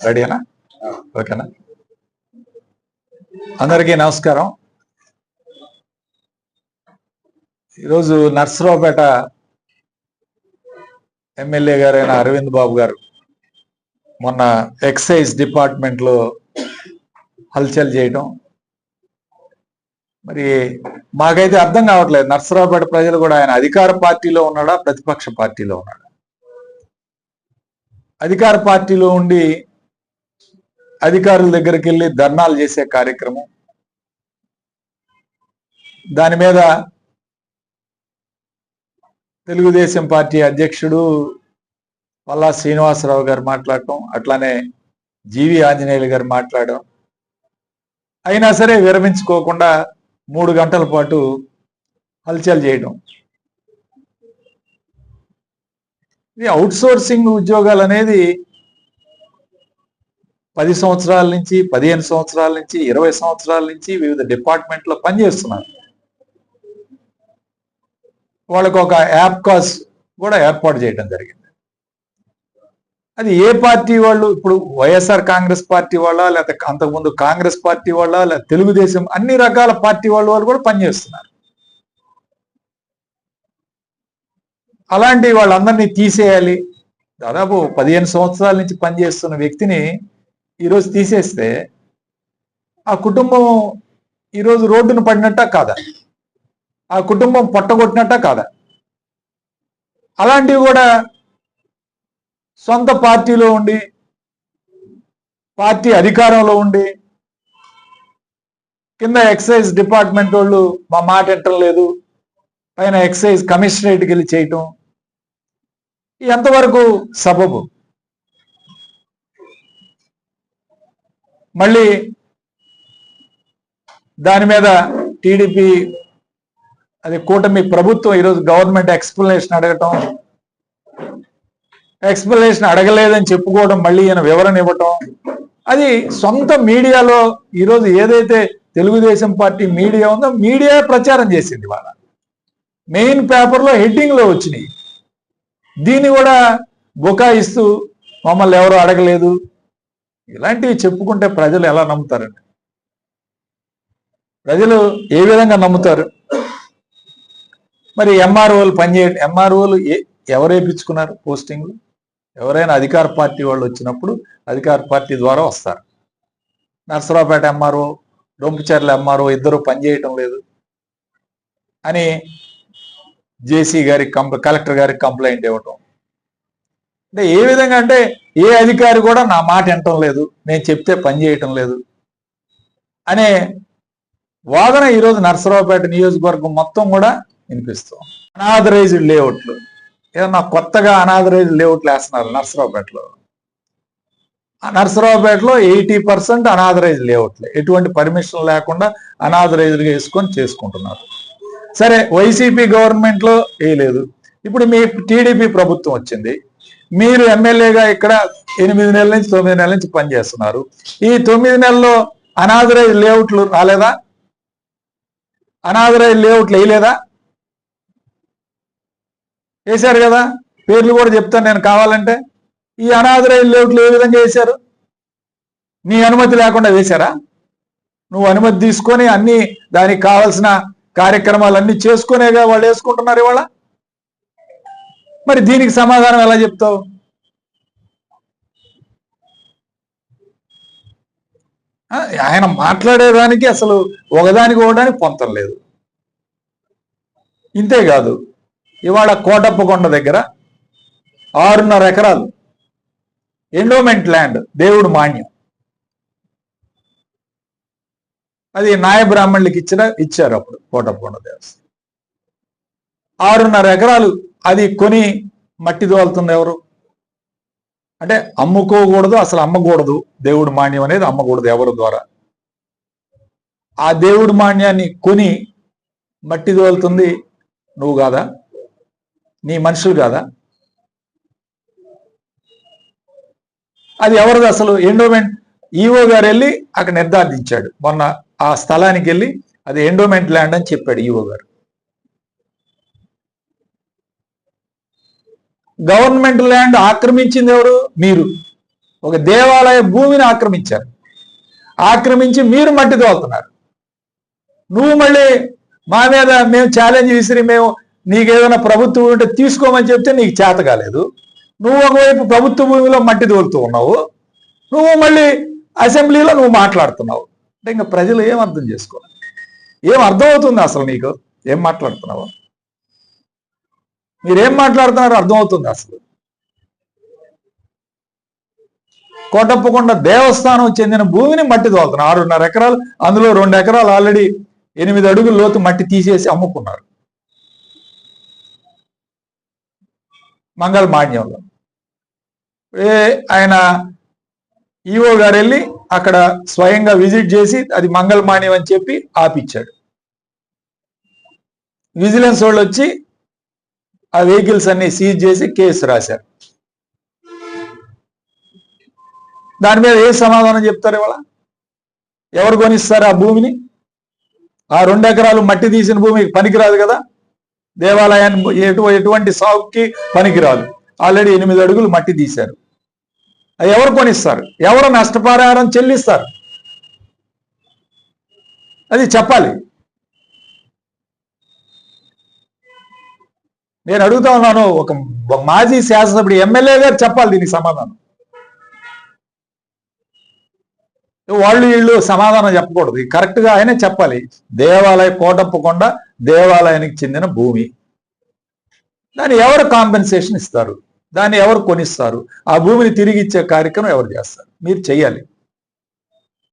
రెడీనా ఓకేనా? అందరికీ నమస్కారం. ఈరోజు నర్సరావుపేట ఎమ్మెల్యే గారైన అరవింద్ బాబు గారు మొన్న ఎక్సైజ్ డిపార్ట్మెంట్లో హల్చల్ చేయడం మరి మాకైతే అర్థం కావట్లేదు. నర్సరావుపేట ప్రజలు కూడా ఆయన అధికార పార్టీలో ఉన్నాడా? ప్రతిపక్ష పార్టీలో ఉన్నాడా? అధికార పార్టీలో ఉండి అధికారుల దగ్గరికి వెళ్ళి ధర్నాలు చేసే కార్యక్రమం. దాని మీద తెలుగుదేశం పార్టీ అధ్యక్షుడు పల్లా శ్రీనివాసరావు గారు మాట్లాడటం అట్లానే జీవి ఆంజనేయులు గారు మాట్లాడడం అయినా సరే విరమించుకోకుండా మూడు గంటల పాటు హల్చల్ చేయడం ఇది అవుట్ సోర్సింగ్ ఉద్యోగాలు అనేది పది సంవత్సరాల నుంచి పదిహేను సంవత్సరాల నుంచి ఇరవై సంవత్సరాల నుంచి వివిధ డిపార్ట్మెంట్లో పనిచేస్తున్నారు. వాళ్ళకు ఒక యాప్ కాస్ కూడా ఏర్పాటు చేయడం జరిగింది. అది ఏ పార్టీ వాళ్ళు ఇప్పుడు వైఎస్ఆర్ కాంగ్రెస్ పార్టీ వాళ్ళ లేకపోతే అంతకుముందు కాంగ్రెస్ పార్టీ వాళ్ళ లేదా తెలుగుదేశం అన్ని రకాల పార్టీ వాళ్ళ వాళ్ళు కూడా పనిచేస్తున్నారు. అలాంటి వాళ్ళందరినీ తీసేయాలి. దాదాపు పదిహేను సంవత్సరాల నుంచి పనిచేస్తున్న వ్యక్తిని ఈరోజు తీసేస్తే ఆ కుటుంబం ఈరోజు రోడ్డును పడినట్ట కాదా? ఆ కుటుంబం పొట్టగొట్టినట్ట కాదా? అలాంటివి కూడా సొంత పార్టీలో ఉండి పార్టీ అధికారంలో ఉండి కింద ఎక్సైజ్ డిపార్ట్మెంట్ వాళ్ళు మా మాట ఎట్టం లేదు పైన ఎక్సైజ్ కమిషనరేట్కి వెళ్ళి చేయటం ఎంతవరకు సబబు? మళ్ళీ దాని మీద టీడీపీ అది కూటమి ప్రభుత్వం ఈరోజు గవర్నమెంట్ ఎక్స్ప్లెనేషన్ అడగటం ఎక్స్ప్లెనేషన్ అడగలేదని చెప్పుకోవడం మళ్ళీ ఈయన వివరణ ఇవ్వటం అది సొంత మీడియాలో ఈరోజు ఏదైతే తెలుగుదేశం పార్టీ మీడియా ఉందో మీడియా ప్రచారం చేసింది వాళ్ళ మెయిన్ పేపర్లో హెడ్డింగ్లో వచ్చినాయి. దీన్ని కూడా బుకాయిస్తూ మమ్మల్ని ఎవరు అడగలేదు. ఇలాంటివి చెప్పుకుంటే ప్రజలు ఎలా నమ్ముతారండి? ప్రజలు ఏ విధంగా నమ్ముతారు? మరి ఎంఆర్ఓలు పనిచేయ ఎంఆర్ఓలు ఎవరు వేయించుకున్నారు పోస్టింగ్లు? ఎవరైనా అధికార పార్టీ వాళ్ళు వచ్చినప్పుడు అధికార పార్టీ ద్వారా వస్తారు. నర్సరావుపేట ఎంఆర్ఓ డొంపుచర్ల ఎంఆర్ఓ ఇద్దరు పనిచేయటం లేదు అని జేసీ గారికి కంప్ కలెక్టర్ గారికి కంప్లైంట్ ఇవ్వటం. అంటే ఏ విధంగా అంటే ఏ అధికారి కూడా నా మాట వినటం లేదు నేను చెప్తే పని చేయటం లేదు అనే వాదన ఈరోజు నర్సరావుపేట నియోజకవర్గం మొత్తం కూడా వినిపిస్తాం అనాథరైజ్డ్ లేఅవుట్లు. ఏదన్నా కొత్తగా అనాథరైజ్డ్ లేఅవుట్లు వేస్తున్నారు నర్సరావుపేటలో. ఆ నర్సరావుపేటలో ఎయిటీ పర్సెంట్ అనాథరైజ్ లేఅవుట్లే. ఎటువంటి పర్మిషన్ లేకుండా అనాథరైజ్డ్గా వేసుకొని చేసుకుంటున్నారు. సరే వైసీపీ గవర్నమెంట్లో వేయలేదు. ఇప్పుడు మీ టీడీపీ ప్రభుత్వం వచ్చింది. మీరు ఎమ్మెల్యేగా ఇక్కడ ఎనిమిది నెలల నుంచి తొమ్మిది నెలల నుంచి పనిచేస్తున్నారు. ఈ తొమ్మిది నెలల్లో అనాథరైజ్ లేఅవుట్లు రాలేదా? అనాథరైజ్ లేఅవుట్లు వేయలేదా? వేశారు కదా? పేర్లు కూడా చెప్తాను నేను కావాలంటే. ఈ అనాథరైజ్ లేఅవుట్లు ఏ విధంగా వేశారు? నీ అనుమతి లేకుండా వేశారా? నువ్వు అనుమతి తీసుకొని అన్ని దానికి కావాల్సిన కార్యక్రమాలన్నీ చేసుకునేగా వాళ్ళు వేసుకుంటున్నారు ఇవాళ? మరి దీనికి సమాధానం ఎలా చెప్తావు? ఆయన మాట్లాడేదానికి అసలు ఒకదానికి ఒకదానికి పొంతం లేదు. ఇంతే కాదు ఇవాళ కోటప్పకొండ దగ్గర ఆరున్నర ఎకరాలు ఎండోమెంట్ ల్యాండ్ దేవుడు మాన్యం. అది నాయ బ్రాహ్మణులకి ఇచ్చిన ఇచ్చారు అప్పుడు కోటప్పకొండ దేవస్థానం. ఆరున్నర ఎకరాలు అది కొని మట్టి దోలుతుంది ఎవరు? అంటే అమ్ముకోకూడదు అసలు అమ్మకూడదు. దేవుడు మాన్యం అనేది అమ్మకూడదు ఎవరి ద్వారా. ఆ దేవుడి మాన్యాన్ని కొని మట్టి దోలుతుంది నువ్వు కాదా? నీ మనుషులు కాదా? అది ఎవరిది అసలు? ఎండోమెంట్. ఈఓ గారు వెళ్ళి అక్కడ నిర్ధారించాడు. మొన్న ఆ స్థలానికి వెళ్ళి అది ఎండోమెంట్ ల్యాండ్ అని చెప్పాడు ఈఓ గారు. గవర్నమెంట్ ల్యాండ్ ఆక్రమించింది ఎవరు? మీరు. ఒక దేవాలయ భూమిని ఆక్రమించారు. ఆక్రమించి మీరు మట్టి తోలుతున్నారు నువ్వు మళ్ళీ మా మీద మేము ఛాలెంజ్ విసిరి మేము నీకు ఏదైనా ప్రభుత్వం ఉంటే తీసుకోమని చెప్తే నీకు చేత కాలేదు. నువ్వు ఒకవైపు ప్రభుత్వ భూమిలో మట్టి తోలుతూ ఉన్నావు. నువ్వు మళ్ళీ అసెంబ్లీలో నువ్వు మాట్లాడుతున్నావు. అంటే ఇంకా ప్రజలు ఏం అర్థం చేసుకోవాలి? ఏం అర్థం అవుతుంది అసలు నీకు? ఏం మాట్లాడుతున్నావు? మీరేం మాట్లాడుతున్నారో అర్థమవుతుంది అసలు. కోటప్పకొండ దేవస్థానం చెందిన భూమిని మట్టి తోలుతున్నారు. ఆరున్నర ఎకరాలు అందులో రెండు ఎకరాలు ఆల్రెడీ ఎనిమిది అడుగుల లోతు మట్టి తీసేసి అమ్ముకున్నారు. మంగళ మాన్యంలో. ఏ ఆయన ఈఓ గారు వెళ్ళి అక్కడ స్వయంగా విజిట్ చేసి అది మంగళ మాన్యం అని చెప్పి ఆపిచ్చాడు. విజిలెన్స్ వాళ్ళు వచ్చి ఆ వెహికల్స్ అన్ని సీజ్ చేసి కేసు రాశారు. దాని మీద ఏ సమాధానం చెప్తారు ఇవాళ? ఎవరు కొనిస్తారు ఆ భూమిని? ఆ రెండు ఎకరాలు మట్టి తీసిన భూమి పనికిరాదు కదా? దేవాలయాన్ని ఎటు ఎటువంటి సాగుకి పనికిరాదు. ఆల్రెడీ ఎనిమిది అడుగులు మట్టి తీశారు. అది ఎవరు కొనిస్తారు? ఎవరు నష్టపరిహారం చెల్లిస్తారు? అది చెప్పాలి. నేను అడుగుతా ఉన్నాను ఒక మాజీ శాసనసభ్యుడు ఎమ్మెల్యే గారు చెప్పాలి దీనికి సమాధానం. వాళ్ళు వీళ్ళు సమాధానం చెప్పకూడదు. కరెక్ట్గా ఆయనే చెప్పాలి. దేవాలయ కోటప్పకొండ దేవాలయానికి చెందిన భూమి. దాన్ని ఎవరు కాంపెన్సేషన్ ఇస్తారు? దాన్ని ఎవరు కొనిస్తారు? ఆ భూమిని తిరిగి ఇచ్చే కార్యక్రమం ఎవరు చేస్తారు? మీరు చెయ్యాలి.